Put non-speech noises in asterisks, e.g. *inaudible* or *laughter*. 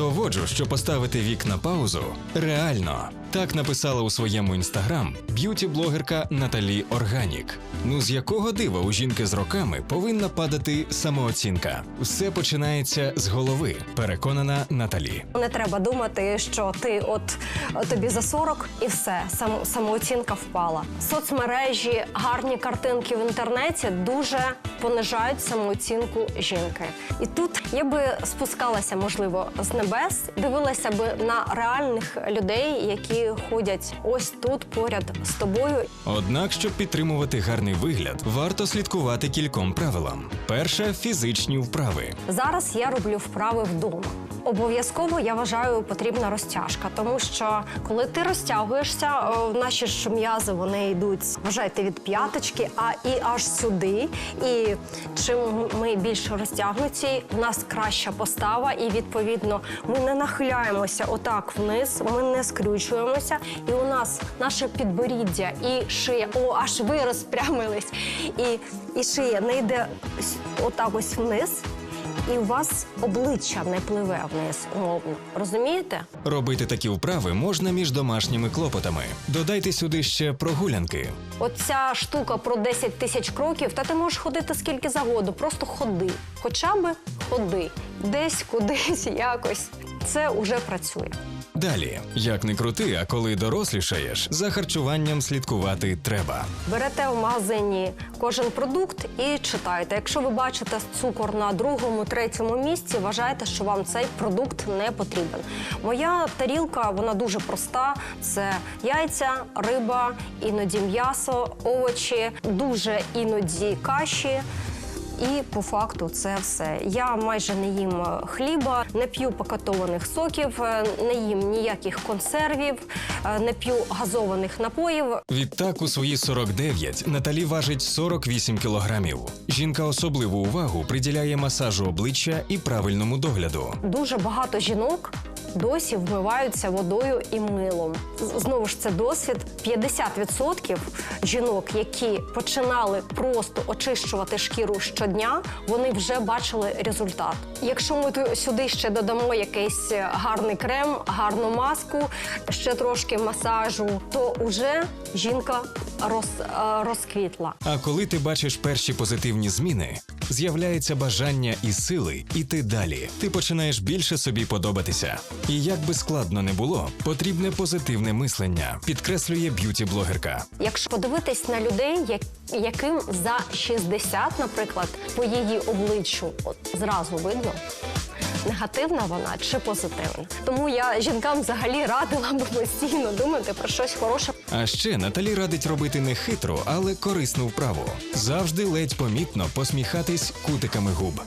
Доводжу, що поставити вік на паузу реально. Так написала у своєму інстаграм б'юті-блогерка Наталі Органік. Ну з якого дива у жінки з роками повинна падати самооцінка? Все починається з голови, переконана Наталі. Не треба думати, що ти от тобі за 40 і все, сам, самооцінка впала. Соцмережі, гарні картинки в інтернеті дуже понижають самооцінку жінки. І тут я би спускалася, можливо, з небес, дивилася би на реальних людей, які ходять ось тут поряд з тобою. Однак, щоб підтримувати гарний вигляд, варто слідкувати кільком правилам. Перше фізичні вправи. Зараз я роблю вправи вдома. Обов'язково я вважаю потрібна розтяжка, тому що коли ти розтягуєшся, е, наші ж м'язи вони йдуть, вважайте, від п'яточки, а і аж сюди. І чим ми більш розтягнуті, в нас краща постава, і відповідно ми не нахиляємося отак вниз, ми не скрючуємося, і у нас наше підборіддя і шия, о, аж ви розпрямились, і, і шия не йде отак ось вниз. І у вас обличчя не пливе вниз, умовно. Розумієте? Робити такі вправи можна між домашніми клопотами. Додайте сюди ще прогулянки. Оця штука про 10 тисяч кроків, та ти можеш ходити скільки завгодно, просто ходи. Хоча би ходи. Десь, кудись, *laughs* якось. Це уже працює. Далі, як не крути, а коли дорослішаєш, за харчуванням слідкувати треба. Берете в магазині кожен продукт і читайте. Якщо ви бачите цукор на другому, третьому місці, вважайте, що вам цей продукт не потрібен. Моя тарілка вона дуже проста: це яйця, риба, іноді м'ясо, овочі, дуже іноді каші. І по факту це все. Я майже не їм е, хліба, не п'ю пакетованих соків, е, не їм ніяких консервів, е, не п'ю газованих напоїв. Відтак, у свої 49 Наталі важить 48 кілограмів. Жінка особливу увагу приділяє масажу обличчя і правильному догляду. Дуже багато жінок досі вмиваються водою і милом. Знову ж це досвід. 50% жінок, які починали просто очищувати шкіру щодня, вони вже бачили результат. Якщо ми сюди ще додамо якийсь гарний крем, гарну маску, ще трошки масажу, то вже жінка роз, е, розквітла. А коли ти бачиш перші позитивні зміни, з'являється бажання і сили іти далі. Ти починаєш більше собі подобатися. І як би складно не було, потрібне позитивне мислення, підкреслює б'юті-блогерка. Якщо подивитись на людей, як, яким за 60, наприклад, по її обличчю от зразу видно. Негативна вона чи позитивна. Тому я жінкам взагалі радила би постійно думати про щось хороше. А ще Наталі радить робити не хитру, але корисну вправу. Завжди ледь помітно посміхатись кутиками губ.